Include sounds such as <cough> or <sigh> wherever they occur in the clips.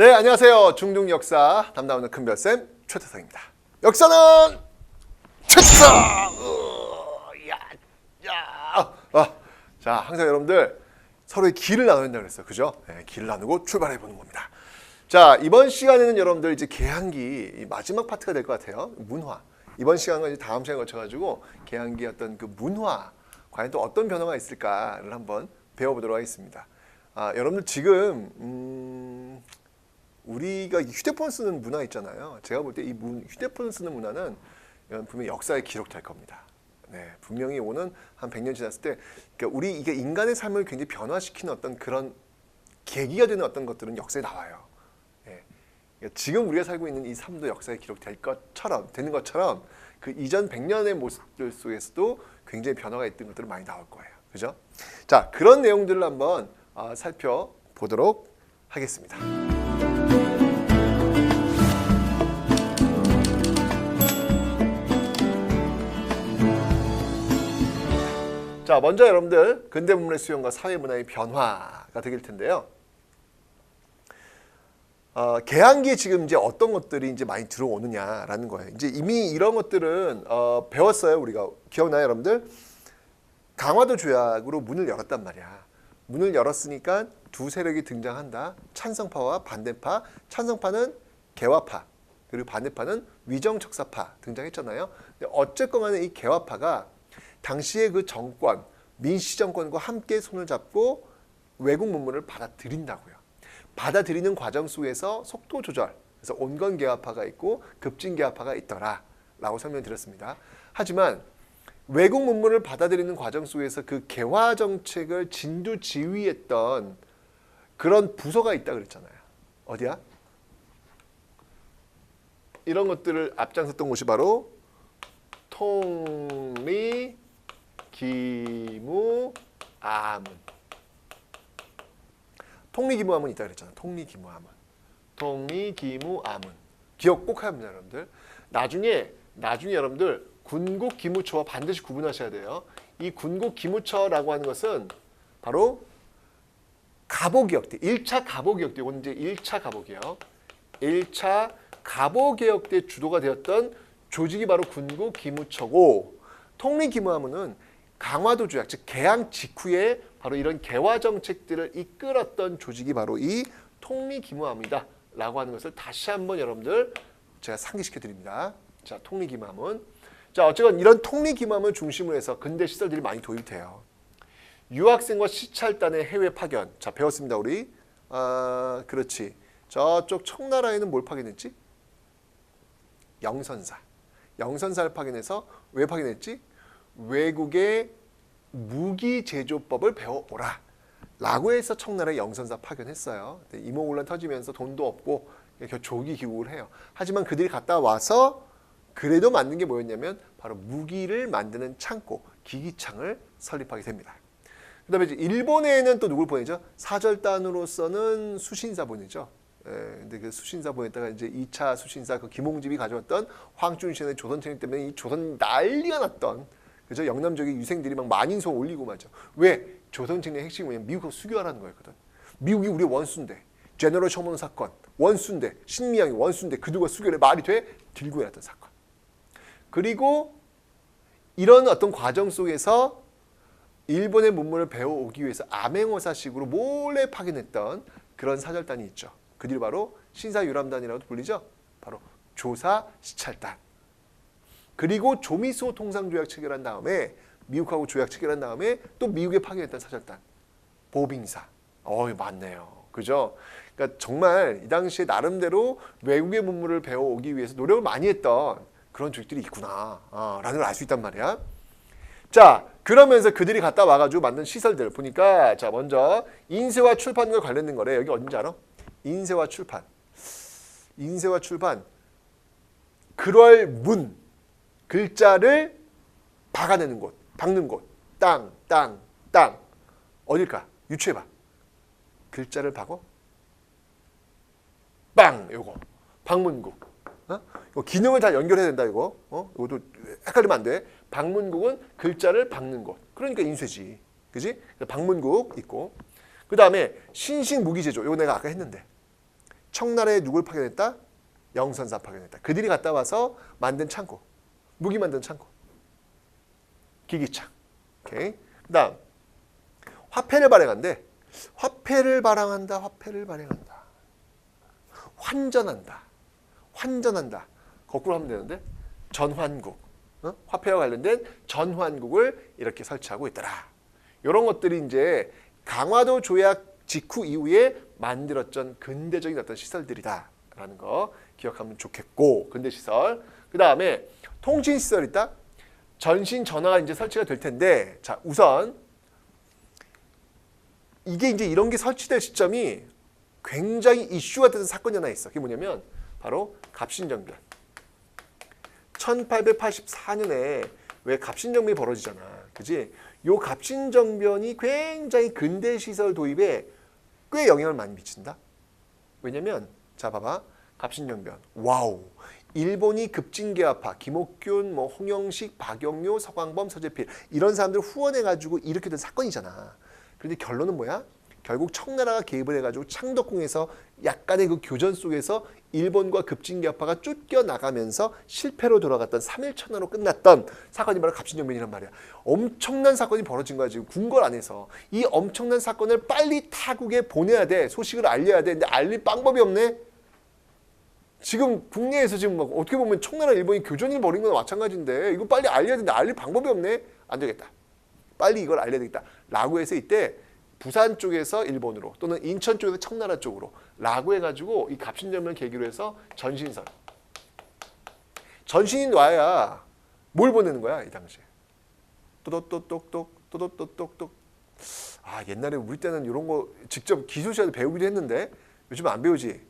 네, 안녕하세요. 중등 역사 담당하는 큰별쌤 최태성입니다. 역사는 최태성! 어, 야, 야. 아, 자, 항상 여러분들 서로의 길을 나눠야 된다고 그랬어요. 그죠? 네, 길을 나누고 출발해 보는 겁니다. 자, 이번 시간에는 여러분들 이제 개항기 이 마지막 파트가 될 것 같아요. 문화. 이번 시간은 이제 다음 시간에 거쳐가지고 개항기 어떤 그 문화 과연 또 어떤 변화가 있을까를 한번 배워보도록 하겠습니다. 아, 여러분들 지금 음, 우리가 이 휴대폰 쓰는 문화 있잖아요. 제가 볼 때 이 휴대폰 쓰는 문화는 분명히 역사에 기록될 겁니다. 네, 분명히 오는 한 100년 지났을 때 그러니까 우리 이게 인간의 삶을 굉장히 변화시키는 어떤 그런 계기가 되는 어떤 것들은 역사에 나와요. 예. 그러니까 지금 우리가 살고 있는 이 삶도 역사에 기록될 것처럼 되는 것처럼 그 이전 100년의 모습들 속에서도 굉장히 변화가 있던 것들은 많이 나올 거예요. 그죠? 자, 그런 내용들을 한번 아, 살펴보도록 하겠습니다. 자, 먼저 여러분들 근대 문물의 수용과 사회 문화의 변화가 되길 텐데요. 어, 개항기에 지금 이제 어떤 것들이 이제 많이 들어오느냐라는 거예요. 이제 이미 이런 것들은 어, 배웠어요. 우리가 기억나요, 여러분들? 강화도 조약으로 문을 열었단 말이야. 문을 열었으니까 두 세력이 등장한다. 찬성파와 반대파. 찬성파는 개화파 그리고 반대파는 위정척사파 등장했잖아요. 근데 어쨌건 간에 이 개화파가 당시의 그 정권, 민씨 정권과 함께 손을 잡고 외국 문물을 받아들인다고요. 받아들이는 과정 속에서 속도 조절, 그래서 온건 개화파가 있고 급진 개화파가 있더라 라고 설명드렸습니다. 하지만 외국 문물을 받아들이는 과정 속에서 그 개화 정책을 진두 지휘했던 그런 부서가 있다 그랬잖아요. 어디야? 이런 것들을 앞장섰던 곳이 바로 통리 기무 아문. 통리 기무 아문 있다 그랬잖아. 통리 기무 아문. 통리 기무 아문. 기억 꼭 합니다, 여러분들. 나중에 나중에 여러분들 군국 기무처와 반드시 구분하셔야 돼요. 이 군국 기무처라고 하는 것은 바로 가보개혁 때 1차 가보개혁 때 이건 이제 1차 가보개혁. 1차 가보개혁 때 주도가 되었던 조직이 바로 군국 기무처고 통리 기무하면은 강화도 조약 즉 개항 직후에 바로 이런 개화 정책들을 이끌었던 조직이 바로 이 통리 기무함이다라고 하는 것을 다시 한번 여러분들 제가 상기시켜 드립니다. 자, 통리 기무함은 자, 어쨌건 이런 통리 기무함을 중심으로 해서 근대 시설들이 많이 도입돼요. 유학생과 시찰단의 해외 파견. 자, 배웠습니다, 우리. 아, 그렇지. 저쪽 청나라에는 뭘 파견했지? 영선사. 영선사를 파견해서 왜 파견했지? 외국의 무기 제조법을 배워오라. 라고 해서 청나라에 영선사 파견했어요. 이모군란 터지면서 돈도 없고 조기 귀국을 해요. 하지만 그들이 갔다 와서 그래도 만든 게 뭐였냐면 바로 무기를 만드는 창고, 기기창을 설립하게 됩니다. 그 다음에 이제 일본에는 또 누굴 보내죠? 사절단으로서는 수신사 보내죠. 예, 근데 그 수신사 보냈다가 이제 2차 수신사 그 김홍집이 가져왔던 황춘신의 조선 책임 때문에 이 조선 난리가 났던 그죠? 영남 지역의 유생들이 막 만인송 올리고 말죠. 왜? 조선 책임의 핵심이 뭐냐면 미국하고 수교하라는 거였거든. 미국이 우리 원수인데 제너럴 셔먼 사건 원수인데 신미양이 원수인데 그들과 수교를 말이 돼? 들고 해놨던 사건. 그리고 이런 어떤 과정 속에서 일본의 문물을 배워오기 위해서 암행어사식으로 몰래 파견했던 그런 사절단이 있죠. 그들이 바로 신사유람단이라고 불리죠. 바로 조사 시찰단. 그리고 조미소 통상 조약 체결한 다음에 미국하고 조약 체결한 다음에 또 미국에 파견했던 사절단. 보빙사. 어이 맞네요. 그죠? 그러니까 정말 이 당시에 나름대로 외국의 문물을 배워오기 위해서 노력을 많이 했던 그런 조직들이 있구나. 아, 라는 걸 알 수 있단 말이야. 자, 그러면서 그들이 갔다 와가지고 만든 시설들 보니까 자 먼저 인쇄와 출판과 관련된 거래. 여기 어딘지 알아? 인쇄와 출판. 인쇄와 출판. 그럴 문 글자를 박아내는 곳, 박는 곳. 땅, 땅, 땅. 어딜까? 유추해봐. 글자를 박어? 빵! 요거. 방문국. 어? 이거 기능을 다 연결해야 된다 이거. 어? 이것도 헷갈리면 안 돼. 방문국은 글자를 박는 곳. 그러니까 인쇄지. 그지? 방문국 있고. 그 다음에 신식 무기 제조. 이거 내가 아까 했는데. 청나라에 누굴 파견했다? 영선사 파견했다. 그들이 갔다 와서 만든 창고. 무기 만든 창고. 기기창. 오케이. 그 다음 화폐를 발행한대. 화폐를 발행한다. 화폐를 발행한다. 환전한다. 환전한다. 거꾸로 하면 되는데 전환국. 어? 화폐와 관련된 전환국을 이렇게 설치하고 있더라. 이런 것들이 이제 강화도 조약 직후 이후에 만들었던 근대적인 어떤 시설들이다라는 거 기억하면 좋겠고 근대 시설. 그 다음에 통신 시설 있다. 전신 전화가 이제 설치가 될 텐데 자 우선 이게 이제 이런 게 설치될 시점이 굉장히 이슈가 되는 사건이 하나 있어. 그게 뭐냐면 바로 갑신정변. 1884년에 왜 갑신정변이 벌어지잖아. 그지? 요 갑신정변이 굉장히 근대 시설 도입에 꽤 영향을 많이 미친다. 왜냐면 자 봐봐. 갑신정변. 와우. 일본이 급진개화파, 김옥균, 뭐 홍영식, 박영료, 서광범, 서재필 이런 사람들 후원해 가지고 이렇게 된 사건이잖아. 그런데 결론은 뭐야? 결국 청나라가 개입을 해가지고 창덕궁에서 약간의 그 교전 속에서 일본과 급진개화파가 쫓겨 나가면서 실패로 돌아갔던 3일 천하로 끝났던 사건이 바로 갑신정변이란 말이야. 엄청난 사건이 벌어진 거야 지금 궁궐 안에서 이 엄청난 사건을 빨리 타국에 보내야 돼 소식을 알려야 돼. 근데 알릴 방법이 없네. 지금 국내에서 지금 막 어떻게 보면 청나라 일본이 교전을 벌인 거나 마찬가지인데 이거 빨리 알려야 되는데 알릴 방법이 없네. 안 되겠다. 빨리 이걸 알려야 되겠다. 라고 해서 이때 부산 쪽에서 일본으로 또는 인천 쪽에서 청나라 쪽으로 라고 해가지고 이 갑신정변 계기로 해서 전신선 전신이 와야 뭘 보내는 거야 이 당시에 또도또똑똑 또도또똑똑 아 옛날에 우리 때는 이런 거 직접 기술자들 배우기도 했는데 요즘 안 배우지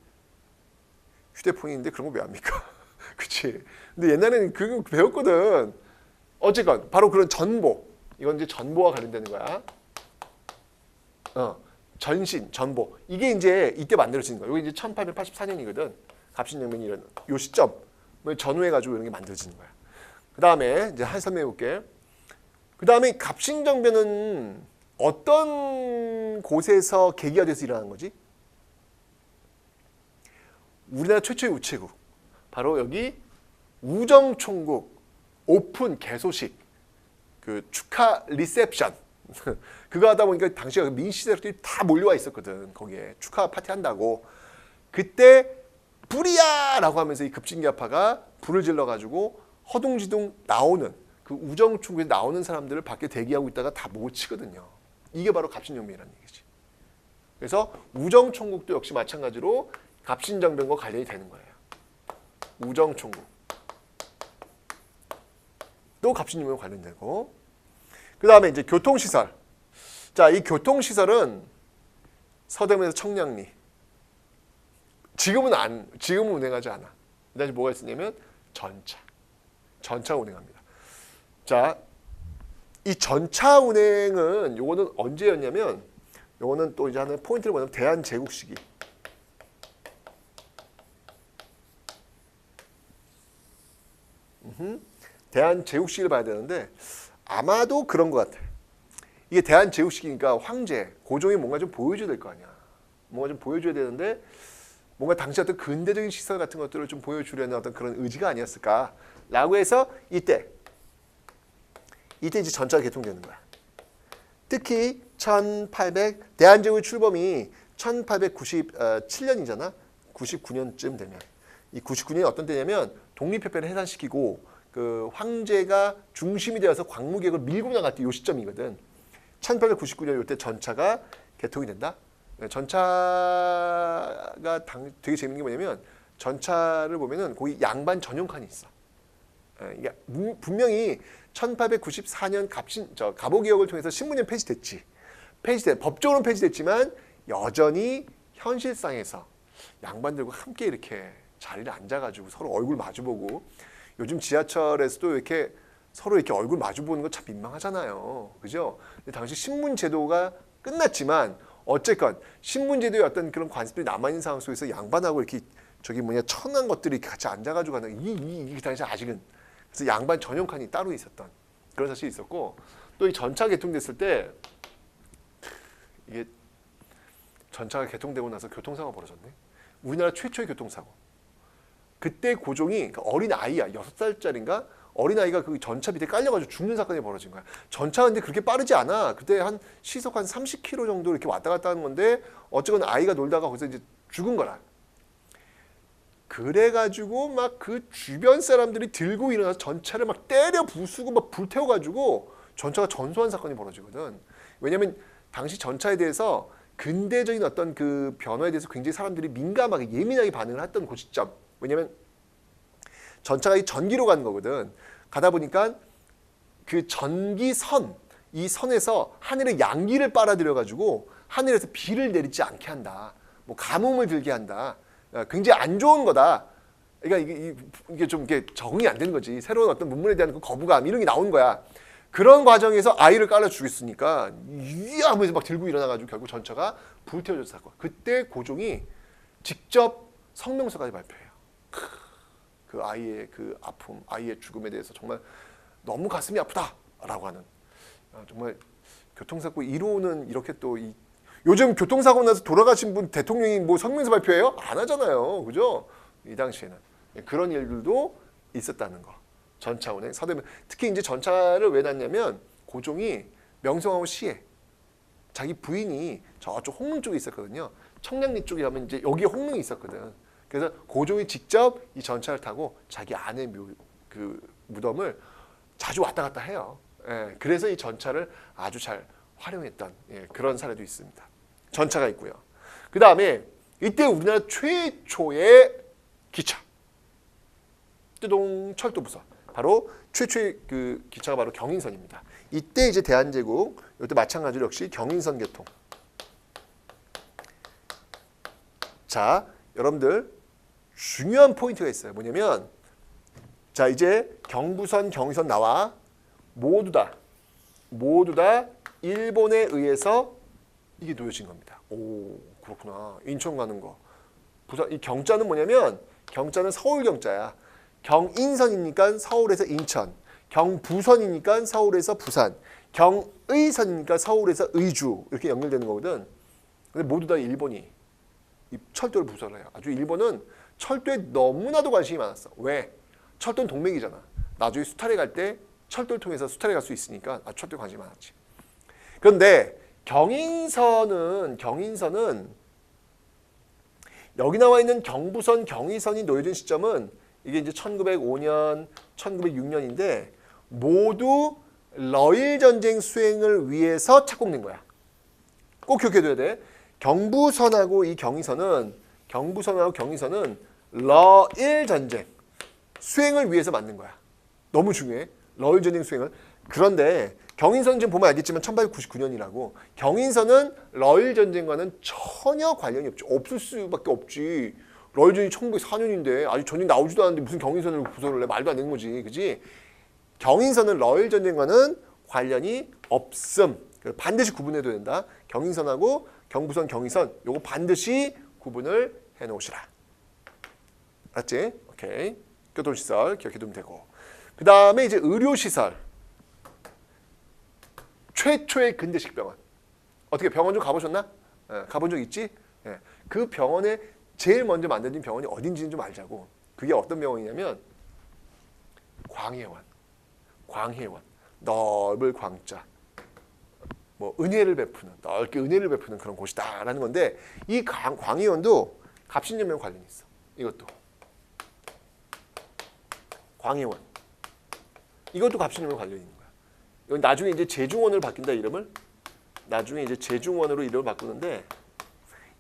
휴대폰인데 그런 거 왜 합니까 <laughs> 그치 근데 옛날에는 그거 배웠거든 어쨌건 바로 그런 전보 이건 이제 전보와 관련되는 거야 어, 전신, 전보. 이게 이제 이때 만들어진 거예요. 이게 이제 1884년이거든. 갑신정변이 이런 요 시점 뭐 전후해 가지고 이런 게 만들어지는 거야. 그 다음에 이제 한 설명해 볼게. 그 다음에 갑신정변은 어떤 곳에서 계기가 돼서 일어난 거지? 우리나라 최초의 우체국. 바로 여기 우정총국 오픈 개소식 그 축하 리셉션 <laughs> 그거 하다 보니까 당시에 민시대들이 다 몰려와 있었거든. 거기에 축하 파티 한다고. 그때 불이야 라고 하면서 이 급진기아파가 불을 질러 가지고 허둥지둥 나오는 그 우정충구에 나오는 사람들을 밖에 대기하고 있다가 다못 치거든요. 이게 바로 갑신정변이라는 얘기지. 그래서 우정총국도 역시 마찬가지로 갑신정변과 관련이 되는 거예요. 우정총국. 또 갑신정변과 관련되고 그 다음에 이제 교통시설. 자, 이 교통시설은 서대문에서 청량리. 지금은 안, 지금은 운행하지 않아. 그다음에 뭐가 있었냐면 전차. 전차 운행합니다. 자, 이 전차 운행은 요거는 언제였냐면 요거는 또 이제 하는 포인트를 뭐냐면 대한제국 시기. 대한제국 시기를 봐야 되는데 아마도 그런 것 같아. 이게 대한제국식이니까 황제, 고종이 뭔가 좀 보여줘야 될 거 아니야. 뭔가 좀 보여줘야 되는데 뭔가 당시 어떤 근대적인 시설 같은 것들을 좀 보여주려는 어떤 그런 의지가 아니었을까라고 해서 이때 이때 이제 전차가 개통되는 거야. 특히 1800 대한제국 출범이 1897년이잖아. 99년쯤 되면 이 99년이 어떤 때냐면 독립협회를 해산시키고 그 황제가 중심이 되어서 광무개혁을 밀고 나갈 때이 시점이거든. 1899년 이때 전차가 개통이 된다. 네, 전차가 당, 되게 재밌는 게 뭐냐면 전차를 보면은 거기 양반 전용칸이 있어. 예, 이게 분명히 1894년 갑신 저 갑오 개혁을 통해서 신문이 폐지됐지. 폐지된 법적으로는 폐지됐지만 여전히 현실상에서 양반들과 함께 이렇게 자리를 앉아가지고 서로 얼굴 마주보고 요즘 지하철에서도 이렇게 서로 이렇게 얼굴 마주 보는 거 참 민망하잖아요. 그죠? 근데 당시 신문 제도가 끝났지만 어쨌건 신문 제도의 어떤 그런 관습들이 남아 있는 상황 속에서 양반하고 이렇게 저기 뭐냐 천한 것들이 같이 앉아가지고 가는 이, 이, 이 당시 아직은 그래서 양반 전용 칸이 따로 있었던 그런 사실이 있었고 또 이 전차 개통됐을 때 이게 전차가 개통되고 나서 교통사고가 벌어졌네. 우리나라 최초의 교통사고. 그때 고종이 그 어린 아이야 여섯 살짜리인가 어린 아이가 그 전차 밑에 깔려가지고 죽는 사건이 벌어진 거야. 전차가 근데 그렇게 빠르지 않아. 그때 한 시속 한 30km 정도 이렇게 왔다 갔다 하는 건데 어쨌건 아이가 놀다가 거기서 이제 죽은 거라. 그래가지고 막 그 주변 사람들이 들고 일어나서 전차를 막 때려 부수고 막 불태워가지고 전차가 전소한 사건이 벌어지거든. 왜냐면 당시 전차에 대해서 근대적인 어떤 그 변화에 대해서 굉장히 사람들이 민감하게 예민하게 반응을 했던 그 시점. 왜냐면 전차가 이 전기로 가는 거거든. 가다 보니까 그 전기선 이 선에서 하늘의 양기를 빨아들여 가지고 하늘에서 비를 내리지 않게 한다. 뭐 가뭄을 들게 한다. 어, 굉장히 안 좋은 거다. 그러니까 이게, 이게 좀 이게 적응이 안 되는 거지. 새로운 어떤 문물에 대한 그 거부감 이런 게 나온 거야. 그런 과정에서 아이를 깔아 죽였으니까 이 하면서 막 들고 일어나가지고 결국 전차가 불태워졌 사건. 그때 고종이 직접 성명서까지 발표해요. 크, 그 아이의 그 아픔, 아이의 죽음에 대해서 정말 너무 가슴이 아프다라고 하는 아, 정말 교통사고 1호는 이렇게 또 이, 요즘 교통사고 나서 돌아가신 분 대통령이 뭐 성명서 발표해요? 안 하잖아요, 그죠? 이 당시에는 예, 그런 일들도 있었다는 거. 전차 운행 서대문 특히 이제 전차를 왜 놨냐면 고종이 명성황후 시에 자기 부인이 저쪽 홍릉 쪽에 있었거든요. 청량리 쪽에 가면 이제 여기에 홍릉이 있었거든. 그래서 고종이 직접 이 전차를 타고 자기 아내 묘, 그 무덤을 자주 왔다 갔다 해요. 예, 그래서 이 전차를 아주 잘 활용했던 예, 그런 사례도 있습니다. 전차가 있고요. 그 다음에 이때 우리나라 최초의 기차 뜨동 철도 부서 바로 최초의 그 기차가 바로 경인선입니다. 이때 이제 대한제국 이때 마찬가지로 역시 경인선 개통. 자, 여러분들 중요한 포인트가 있어요. 뭐냐면 자 이제 경부선, 경의선 나와 모두 다 모두 다 일본에 의해서 이게 놓여진 겁니다. 오 그렇구나. 인천 가는 거. 부산 이 경자는 뭐냐면 경자는 서울 경자야. 경인선이니까 서울에서 인천, 경부선이니까 서울에서 부산, 경의선이니까 서울에서 의주 이렇게 연결되는 거거든. 근데 모두 다 일본이 이 철도를 부설을 해요. 아주 일본은 철도에 너무나도 관심이 많았어. 왜? 철도는 동맹이잖아. 나중에 수탈에 갈 때 철도를 통해서 수탈에 갈 수 있으니까 아, 철도에 관심이 많았지. 그런데 경인선은 경인선은 여기 나와 있는 경부선, 경의선이 놓여진 시점은 이게 이제 1905년, 1906년인데 모두 러일 전쟁 수행을 위해서 착공된 거야. 꼭 기억해둬야 돼. 경부선하고 이 경의선은 경부선하고 경의선은 러일 전쟁 수행을 위해서 만든 거야. 너무 중요해. 러일 전쟁 수행을. 그런데 경인선 지금 보면 알겠지만 1899년이라고 경인선은 러일 전쟁과는 전혀 관련이 없지. 없을 수밖에 없지. 러일 전쟁이 1904년인데 아직 전쟁 나오지도 않았는데 무슨 경인선을 부설을 해 말도 안 되는 거지. 그지? 경인선은 러일 전쟁과는 관련이 없음. 반드시 구분해둬야 된다. 경인선하고 경부선, 경의선 요거 반드시 구분을 해 놓으시라. 알았지? 오케이. 교통시설 기억해 두면 되고. 그 다음에 이제 의료시설. 최초의 근대식 병원. 어떻게 병원 좀 가보셨나? 예, 가본 적 있지? 예, 그 병원에 제일 먼저 만들어진 병원이 어딘지는 좀 알자고. 그게 어떤 병원이냐면 광해원. 광해원. 넓을 광자. 뭐 은혜를 베푸는 넓게 은혜를 베푸는 그런 곳이다라는 건데 이 광, 광해원도 갑신전면 관련이 있어. 이것도 광해원. 이것도 갑신전면 관련이 있는 거야. 이건 나중에 이제 제중원을 바뀐다 이름을 나중에 이제 제중원으로 이름을 바꾸는데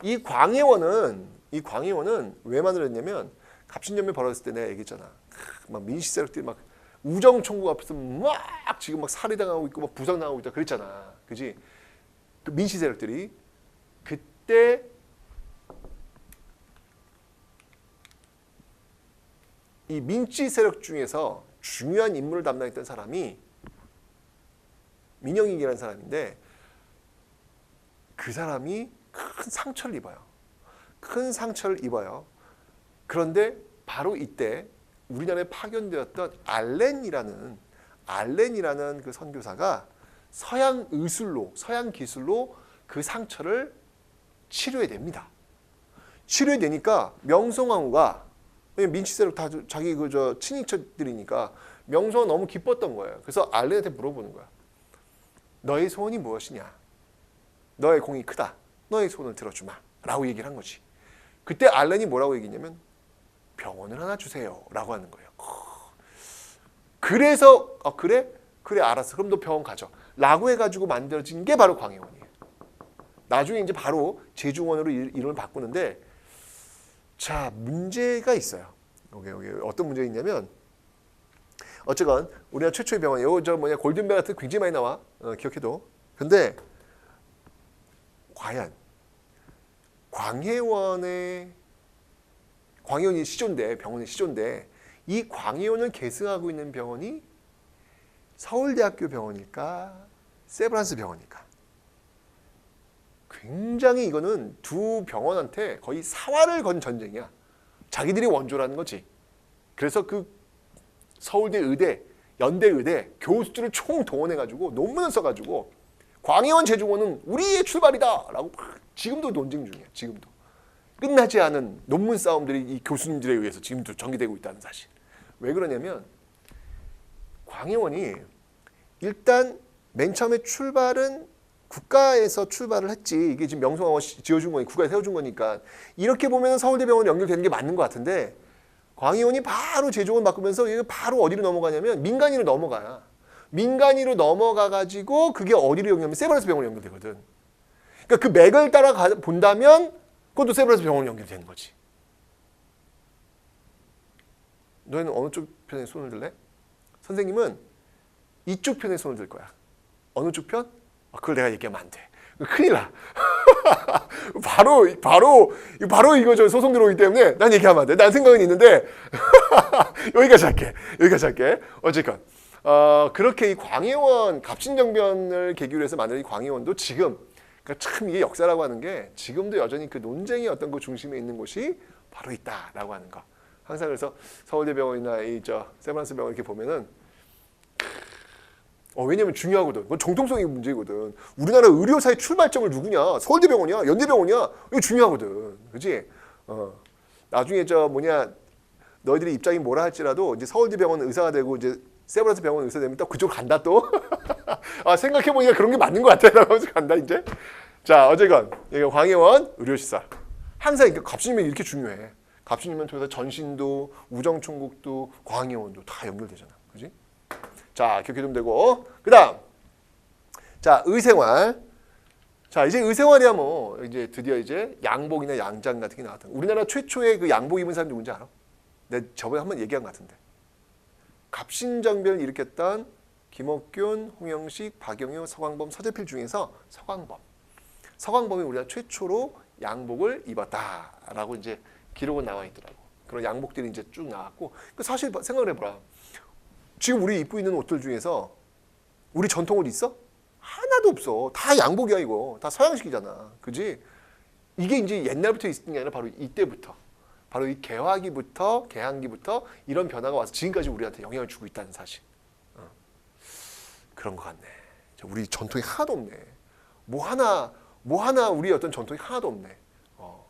이 광해원은 이 광해원은 왜 만들었냐면 갑신전면 벌어졌을 때 내가 얘기했잖아. 크, 막 민씨 세력들이 막 우정 총국 앞에서 막 지금 막 살해당하고 있고 막 부상당하고 있다 그랬잖아. 그지? 그 민씨 세력들이 그때 이 민씨 세력 중에서 중요한 임무를 담당했던 사람이 민영익이라는 사람인데 그 사람이 큰 상처를 입어요. 큰 상처를 입어요. 그런데 바로 이때 우리나라에 파견되었던 알렌이라는 알렌이라는 그 선교사가 서양 의술로 서양 기술로 그 상처를 치료해 냅니다. 치료되니까 명성황후가 민치세력 다 자기 그 저 친인척들이니까 명성은 너무 기뻤던 거예요. 그래서 알렌한테 물어보는 거야. 너의 소원이 무엇이냐? 너의 공이 크다. 너의 소원을 들어주마. 라고 얘기를 한 거지. 그때 알렌이 뭐라고 얘기했냐면 병원을 하나 주세요. 라고 하는 거예요. 그래서 어, 그래? 그래 알았어. 그럼 너 병원 가져. 라고 해가지고 만들어진 게 바로 광해원이에요. 나중에 이제 바로 제중원으로 일- 이름을 바꾸는데 자 문제가 있어요. 여기 여기 어떤 문제가 있냐면 어쨌건 우리나라 최초의 병원 이거 저 뭐냐 골든벨 같은 거 굉장히 많이 나와. 어, 기억해도 근데 과연 광해원의 광해원이 시조인데 병원의 시조인데 이 광해원을 계승하고 있는 병원이 서울대학교 병원일까? 세브란스 병원일까 굉장히 이거는 두 병원한테 거의 사활을 건 전쟁이야. 자기들이 원조라는 거지. 그래서 그 서울대 의대 연대 의대 교수들을 총 동원해가지고 논문을 써가지고 광해원 제중원은 우리의 출발이다라고 막 지금도 논쟁 중이야 지금도. 끝나지 않은 논문 싸움들이 이 교수님들에 의해서 지금도 전개되고 있다는 사실. 왜 그러냐면 광해원이 일단 맨 처음에 출발은 국가에서 출발을 했지 이게 지금 명성황후 지어준 거니 국가에 세워준 거니까 이렇게 보면 서울대병원 연결되는 게 맞는 것 같은데 광해원이 바로 제종을 바꾸면서 이게 바로 어디로 넘어가냐면 민간인으로 넘어가요. 민간인으로 넘어가 가지고 그게 어디로 연결하면 세브란스 병원으로 연결되거든. 그러니까 그 맥을 따라 가, 본다면 그것도 세브란스 병원으로 연결되는 거지. 너희는 어느 쪽 편에 손을 들래? 선생님은 이쪽 편에 손을 들 거야. 어느 쪽 편? 아, 그걸 내가 얘기하면 안 돼. 큰일 나. <laughs> 바로 바로 바로 이거 저 소송 들어오기 때문에 난 얘기하면 안 돼. 난 생각은 있는데 <laughs> 여기까지 할게. 여기까지 할게. 어쨌건 어, 그렇게 이 광해원 갑신정변을 계기로 해서 만든 이 광해원도 지금 그러니까 참 이게 역사라고 하는 게 지금도 여전히 그 논쟁의 어떤 그 중심에 있는 곳이 바로 있다라고 하는 거. 항상 그래서 서울대병원이나 이 저 세브란스 병원 이렇게 보면은 어, 왜냐면 중요하거든. 그건 정통성이 문제거든. 우리나라 의료사의 출발점을 누구냐? 서울대병원이야? 연대병원이야? 이거 중요하거든. 그지? 어. 나중에 저 뭐냐, 너희들이 입장이 뭐라 할지라도 이제 서울대병원 의사가 되고 이제 세브란스 병원 의사 되면 또 그쪽으로 간다 또. <laughs> 아, 생각해보니까 그런 게 맞는 것 같아. <laughs> 라고 하면서 간다, 이제. 자, 어쨌건. 여기 광해원 의료시설. 항상 이렇게 갑신이면 이렇게 중요해. 갑신이면 통해서 전신도, 우정총국도, 광해원도 다 연결되잖아. 자, 기억해두면 되고. 그 다음. 자, 의생활. 자, 이제 의생활이야 뭐, 이제 드디어 이제 양복이나 양장 같은 게 나왔다. 우리나라 최초의 그 양복 입은 사람 누군지 알아? 내가 저번에 한번 얘기한 것 같은데. 갑신정변을 일으켰던 김옥균, 홍영식, 박영효, 서광범, 서재필 중에서 서광범. 서광범이 우리가 최초로 양복을 입었다라고 이제 기록은 나와 있더라고. 그런 양복들이 이제 쭉 나왔고, 그 사실 생각을 해보라. 지금 우리 입고 있는 옷들 중에서 우리 전통 옷 있어? 하나도 없어. 다 양복이야 이거. 다 서양식이잖아. 그지? 이게 이제 옛날부터 있었던 게 아니라 바로 이때부터. 바로 이 개화기부터 개항기부터 이런 변화가 와서 지금까지 우리한테 영향을 주고 있다는 사실. 어. 그런 것 같네. 자, 우리 전통이 하나도 없네. 뭐 하나 뭐 하나 우리 어떤 전통이 하나도 없네. 어.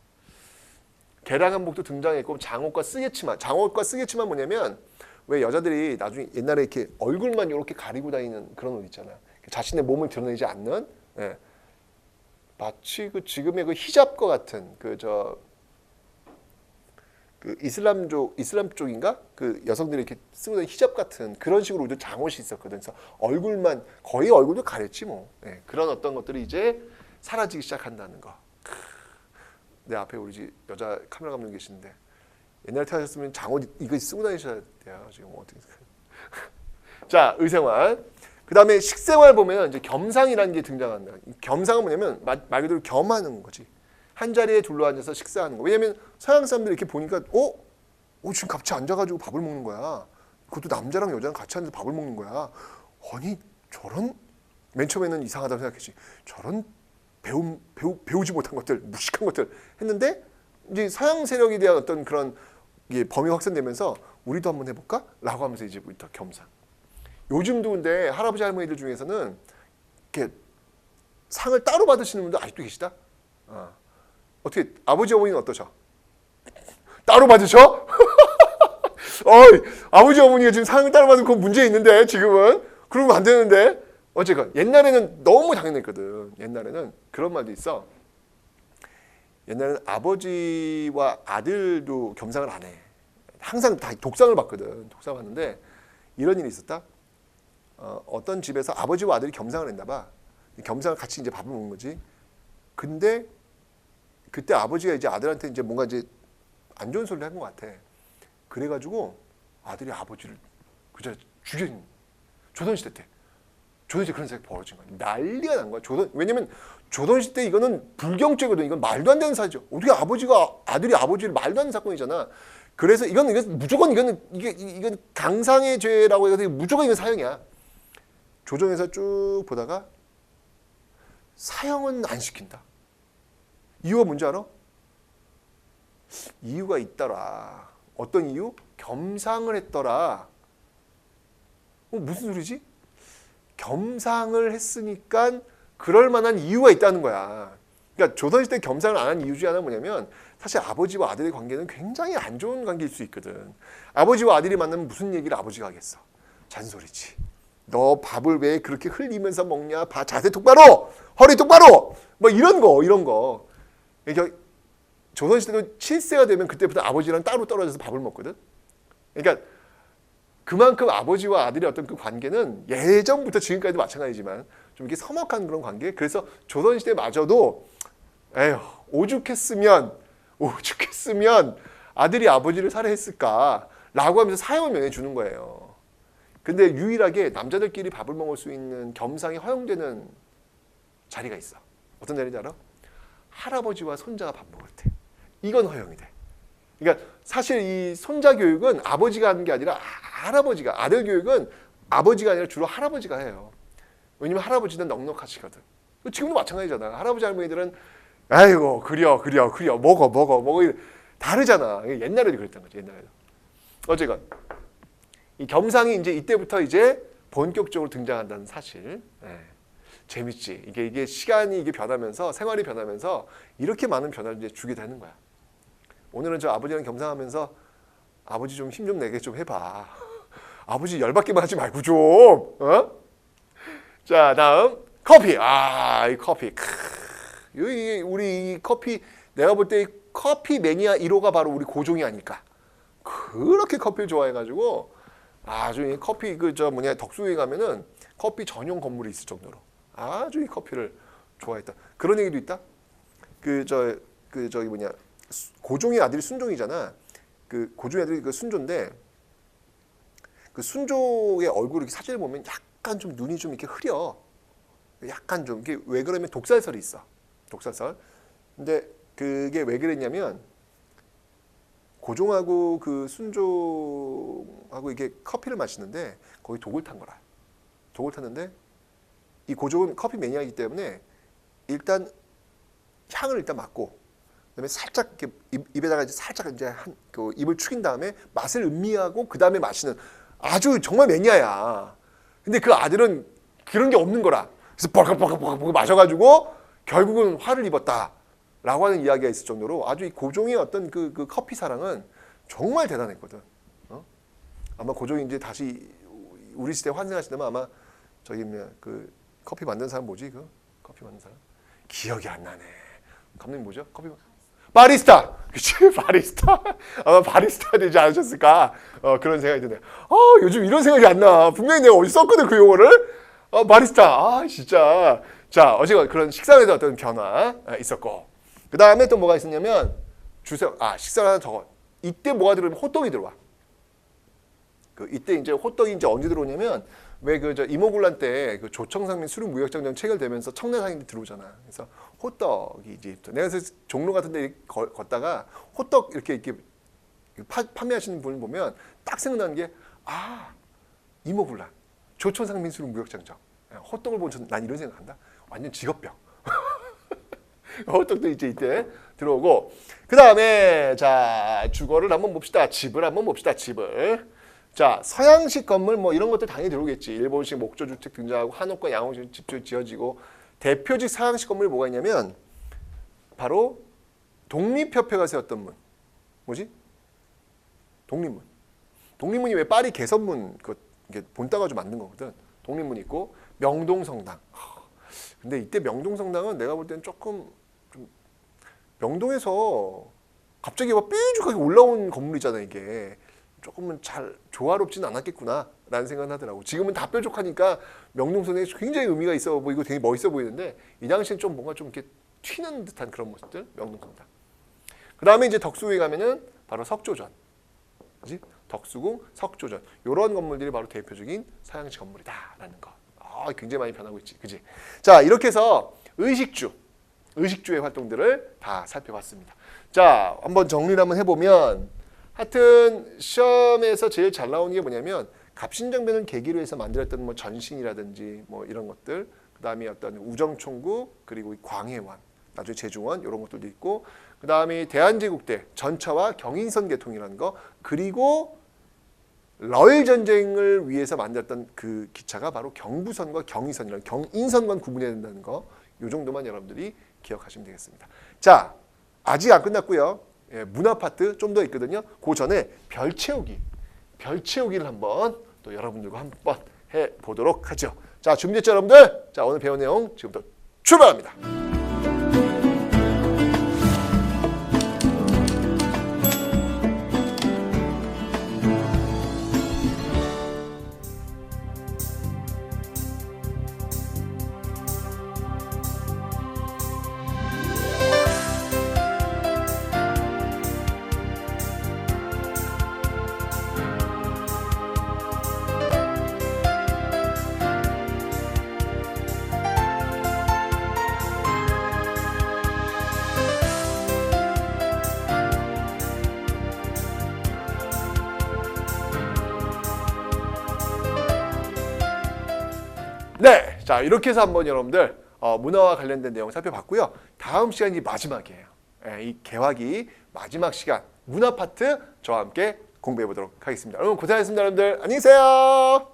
개량 한복도 등장했고 장옷과 쓰개치마. 장옷과 쓰개치마 뭐냐면 왜 여자들이 나중에 옛날에 이렇게 얼굴만 이렇게 가리고 다니는 그런 옷 있잖아. 자신의 몸을 드러내지 않는 예. 마치 그 지금의 그 히잡과 같은 그 저 그 이슬람족 이슬람 쪽인가 그 여성들이 이렇게 쓰고 다니는 히잡 같은 그런 식으로 우리도 장옷이 있었거든. 그래서 얼굴만 거의 얼굴도 가렸지 뭐. 예. 그런 어떤 것들이 이제 사라지기 시작한다는 거. 크. 내 앞에 우리 집 여자 카메라 감독 계신데 옛날에 태어나셨으면 장옷 이거 쓰고 다니셔야 돼요. 지금 어떻게. <laughs> 자, 의생활. 그 다음에 식생활 보면 이제 겸상이라는 게 등장한다. 이 겸상은 뭐냐면 말, 말 그대로 겸하는 거지. 한 자리에 둘러앉아서 식사하는 거. 왜냐면 서양 사람들이 이렇게 보니까, 어? 어, 지금 같이 앉아가지고 밥을 먹는 거야. 그것도 남자랑 여자랑 같이 앉아서 밥을 먹는 거야. 아니, 저런, 맨 처음에는 이상하다고 생각했지. 저런 배우, 배우, 배우지 못한 것들, 무식한 것들 했는데, 이제 서양 세력에 대한 어떤 그런 이게 범위가 확산되면서 우리도 한번 해볼까? 라고 하면서 이제 부터 겸상. 요즘도 근데 할아버지 할머니들 중에서는 이렇게 상을 따로 받으시는 분도 아직도 계시다. 어. 어떻게 아버지 어머니는 어떠셔? 따로 받으셔? <laughs> 어이, 아버지 어머니가 지금 상을 따로 받은 건 문제 있는데 지금은 그러면 안 되는데 어쨌건 옛날에는 너무 당연했거든. 옛날에는 그런 말도 있어. 옛날에는 아버지와 아들도 겸상을 안 해. 항상 다 독상을 받거든. 독상 받는데 이런 일이 있었다. 어, 어떤 집에서 아버지와 아들이 겸상을 했나 봐. 겸상을 같이 이제 밥을 먹는 거지. 근데 그때 아버지가 이제 아들한테 이제 뭔가 이제 안 좋은 소리를 한 것 같아. 그래가지고 아들이 아버지를 그저 죽인 조선시대 때 조선시대 그런 사람이 벌어진 거야. 난리가 난 거야. 조선 왜냐면 조선시대 이거는 불경죄거든. 이건 말도 안 되는 사죠. 어떻게 아버지가 아들이 아버지를 말도 안 되는 사건이잖아. 그래서 이건 이건 무조건 이거는 이게 이- 이건 강상의 죄라고 해서 무조건 이건 사형이야. 조정에서 쭉 보다가 사형은 안 시킨다. 이유가 뭔지 알아? 이유가 있더라. 어떤 이유? 겸상을 했더라. 어, 무슨 소리지? 겸상을 했으니까 그럴 만한 이유가 있다는 거야. 그러니까 조선시대 겸상을 안 한 이유 중에 하나는 뭐냐면 사실 아버지와 아들의 관계는 굉장히 안 좋은 관계일 수 있거든. 아버지와 아들이 만나면 무슨 얘기를 아버지가 하겠어? 잔소리지. 너 밥을 왜 그렇게 흘리면서 먹냐? 바, 자세 똑바로! 허리 똑바로! 뭐 이런 거, 이런 거. 그러니까 조선시대도 7세가 되면 그때부터 아버지랑 따로 떨어져서 밥을 먹거든. 그러니까 그만큼 아버지와 아들의 어떤 그 관계는 예전부터 지금까지도 마찬가지지만 좀 이렇게 서먹한 그런 관계. 그래서 조선시대마저도 에휴 오죽했으면 오죽했으면 아들이 아버지를 살해했을까라고 하면서 사형을 면해 주는 거예요. 근데 유일하게 남자들끼리 밥을 먹을 수 있는 겸상이 허용되는 자리가 있어. 어떤 자리인지 알아? 할아버지와 손자가 밥 먹을 때. 이건 허용이 돼. 그러니까 사실 이 손자 교육은 아버지가 하는 게 아니라 할아버지가 아들 교육은 아버지가 아니라 주로 할아버지가 해요. 왜냐면 할아버지는 넉넉하시거든. 지금도 마찬가지잖아. 할아버지 할머니들은 아이고 그려 그려 그려 먹어 먹어 먹어. 다르잖아. 옛날에도 그랬던 거지 옛날에도. 어쨌건 이 겸상이 이제 이때부터 이제 본격적으로 등장한다는 사실. 예. 재밌지. 이게 이게 시간이 이게 변하면서 생활이 변하면서 이렇게 많은 변화를 이제 주게 되는 거야. 오늘은 저 아버지랑 겸상하면서 아버지 좀 힘좀 내게 좀 해봐. 아버지 열받게만 하지 말고 좀. 어? 자 다음 커피. 아이 커피. 크. 우리 이 커피 내가 볼 때 커피 매니아 1호가 바로 우리 고종이 아닐까. 그렇게 커피를 좋아해가지고 아주 이 커피 그 저 뭐냐 덕수에 가면은 커피 전용 건물이 있을 정도로 아주 이 커피를 좋아했다. 그런 얘기도 있다. 그 저 그 저기 뭐냐 수- 고종의 아들이 순종이잖아. 그 고종의 아들이 그 순조인데 그 순조의 얼굴 이렇게 사진을 보면 약간 좀 눈이 좀 이렇게 흐려. 약간 좀 이게 왜 그러면 독살설이 있어. 독살설. 근데 그게 왜 그랬냐면 고종하고 그 순종하고 이게 커피를 마시는데 거기 독을 탄 거라. 독을 탔는데 이 고종은 커피 매니아이기 때문에 일단 향을 일단 맡고 그다음에 살짝 이렇게 입, 입에다가 이제 살짝 이제 한 그 입을 축인 다음에 맛을 음미하고 그 다음에 마시는 아주 정말 매니아야. 근데 그 아들은 그런 게 없는 거라. 그래서 벌컥벌컥벌컥 마셔가지고 결국은 화를 입었다라고 하는 이야기가 있을 정도로 아주 이 고종의 어떤 그, 그 커피 사랑은 정말 대단했거든. 어? 아마 고종이 이제 다시 우리 시대 에 환생하시다면 아마 저기 뭐야 그 커피 만든 사람 뭐지 그 커피 만든 사람 기억이 안 나네. 감독님 뭐죠? 커피 바리스타. 그치 <laughs> 바리스타. 아마 바리스타 되지 않으셨을까? 어, 그런 생각이 드네요. 어, 요즘 이런 생각이 안 나. 분명히 내가 어디 썼거든 그 용어를. 어, 바리스타. 아 진짜. 자 어쨌건 그런 식사에서 어떤 변화 아, 있었고 그 다음에 또 뭐가 있었냐면 주세요. 아 식사 하나 더. 이때 뭐가 들어오면 호떡이 들어와. 그 이때 이제 호떡이 이제 언제 들어오냐면 왜 그 저 이모군란 때 그 조청상민 수륙 무역장정 체결되면서 청래상인들이 들어오잖아. 그래서 호떡이 이제 또 내가 그래서 종로 같은데 이렇게 걸- 걷다가 호떡 이렇게 이렇게 파, 판매하시는 분을 보면 딱 생각나는 게 아 이모군란 조청상민 수륙 무역장정 예, 호떡을 보면 난 이런 생각한다. 완전 직업병. <laughs> 호떡도 이제 이때 들어오고 그 다음에 자 주거를 한번 봅시다. 집을 한번 봅시다. 집을. 자 서양식 건물 뭐 이런 것들 당연히 들어오겠지. 일본식 목조 주택 등장하고 한옥과 양옥식 집도 지어지고 대표적 서양식 건물이 뭐가 있냐면 바로 독립협회가 세웠던 문. 뭐지? 독립문. 독립문이 왜 파리 개선문 그 이게 본 따가지고 만든 거거든. 독립문 있고 명동성당. 하, 근데 이때 명동성당은 내가 볼 때는 조금 좀 명동에서 갑자기 막 삐죽하게 올라온 건물이잖아 이게. 조금은 잘 조화롭지는 않았겠구나 라는 생각을 하더라고. 지금은 다 뾰족하니까 명동성당이 굉장히 의미가 있어 보이고 되게 멋있어 보이는데 이 당시엔 좀 뭔가 좀 이렇게 튀는 듯한 그런 모습들 명동성당. 그 다음에 이제 덕수궁에 가면은 바로 석조전. 그지? 덕수궁, 석조전. 요런 건물들이 바로 대표적인 서양식 건물이다라는 거. 아, 굉장히 많이 변하고 있지. 그지? 자, 이렇게 해서 의식주, 의식주의 활동들을 다 살펴봤습니다. 자, 한번 정리를 한번 해보면 하여튼 시험에서 제일 잘 나오는 게 뭐냐면 갑신정변을 계기로 해서 만들었던 뭐 전신이라든지 뭐 이런 것들 그다음에 어떤 우정총구 그리고 이 광해왕 나중에 제중원 이런 것들도 있고 그다음에 대한제국 때 전차와 경인선 개통이라는 거 그리고 러일 전쟁을 위해서 만들었던 그 기차가 바로 경부선과 경의선이라는 경인선과 구분해야 된다는 거. 요 정도만 여러분들이 기억하시면 되겠습니다. 자, 아직 안 끝났고요. 예, 문화 파트 좀 더 있거든요. 그 전에 별 채우기, 별 채우기를 한번 또 여러분들과 한번 해 보도록 하죠. 자, 준비됐죠, 여러분들? 자, 오늘 배운 내용 지금부터 출발합니다. 자 이렇게 해서 한번 여러분들 어, 문화와 관련된 내용 살펴봤고요. 다음 시간이 마지막이에요. 예, 이 개화기 마지막 시간 문화 파트 저와 함께 공부해 보도록 하겠습니다. 여러분 고생하셨습니다, 여러분들 안녕히 계세요.